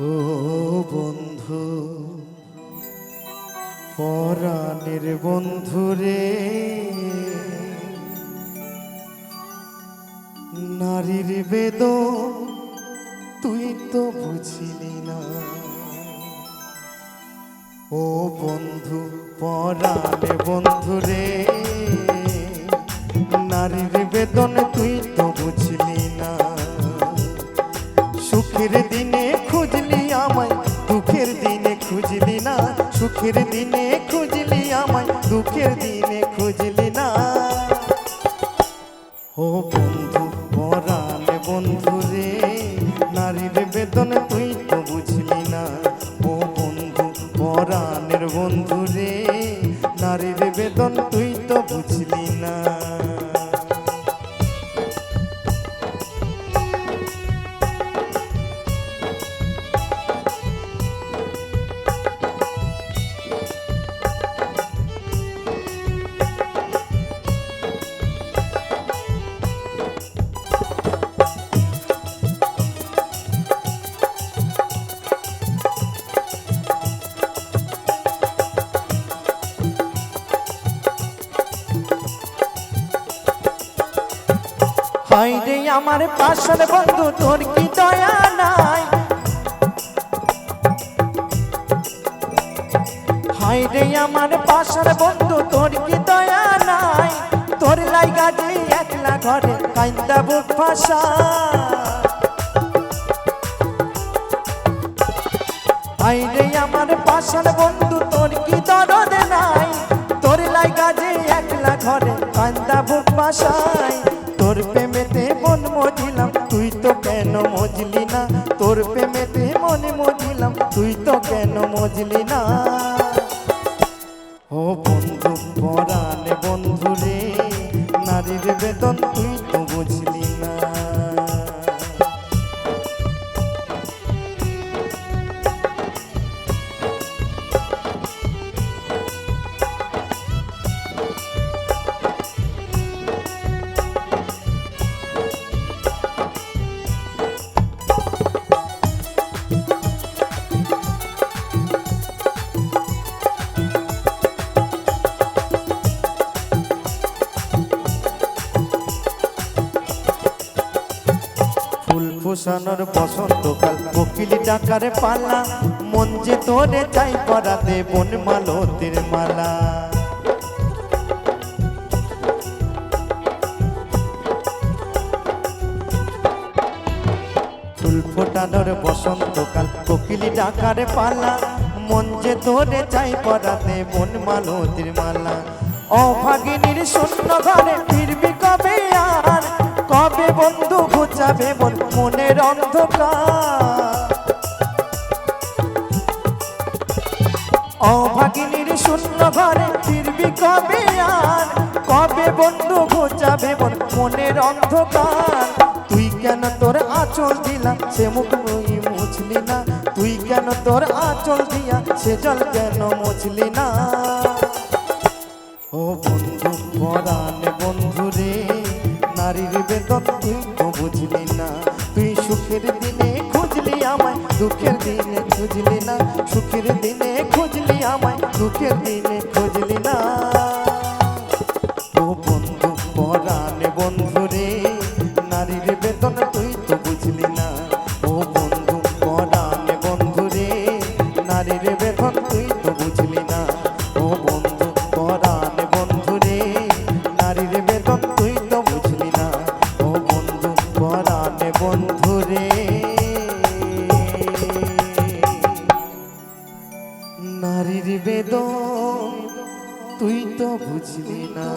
ও বন্ধু পরাণের বন্ধু রে, নারীর বেদ তুই তো বুঝিলি না। ও বন্ধু পরাণে বন্ধু রে, নারীর বেদন তুই তো বুঝলি না। সুখের দিনে সুখের দিনে খুঁজলি আমায়, দুঃখের দিনে খুঁজলি না। ও বন্ধু, পরাণ বন্ধু রে, নারীর বেদন তুই তো বুঝলি না। ও বন্ধু, পরাণের বন্ধু রে, নারীর বেদন তুই হাই রে আমার পাশের বন্ধু, তোর কি দয়া নাই? হাই রে আমার পাশের বন্ধু, তোর কি দয়া নাই? তোর লাইগা যে একলা ঘরে কাইন্দা বুক ভাষা হাই আমার পাশের বন্ধু, তোর কি দরদ নাই? কেন মজলি না? তোর প্রেমেতে মনে মজিলাম, তুই তো কেন মজলি না? ও বন্ধু, পরাণে বন্ধু রে, নারীর বেতন তুই তো বুঝলি। ফোসানোর বসন্তকাল কোকিল ডাকার পালা, মন যে তোরে চাই পরাতে বন মালতের মালা। ফুল ফোটানোর বসন্তকাল কোকিল ডাকার পালা, মন যে তোরে চাই বন মালতের মালা। অভাগিনীর শূন্য ঘরে ফিরবি কবে? বন্ধু ঘুচাবে মন, মনের অন্ধকার। অভাগিনীর শূন্য ঘরে ফিরবি কবে আর? কবে বন্ধু ঘুচাবে মন, মনের অন্ধকার? তুই কেন তোর আঁচল দিলা, সে মুখ মুছলি না? তুই কেন তোর আঁচল দিয়া, সে জল কেন মুছলি না? ও বন্ধু, পরাণে বন্ধু রে। নারীর বেদন তুই তো বুঝলি না। তুই সুখের দিনে খুঁজলি আমায়, দুঃখের দিনে খুঁজলি না। সুখের দিনে খুঁজলি আমায়, দুঃখের দিনে খুঁজলি না। বন্ধু রে তুই তো বুঝলি না। বন্ধু রে তুই তো নারীর বেদন তুই তো বুঝলি না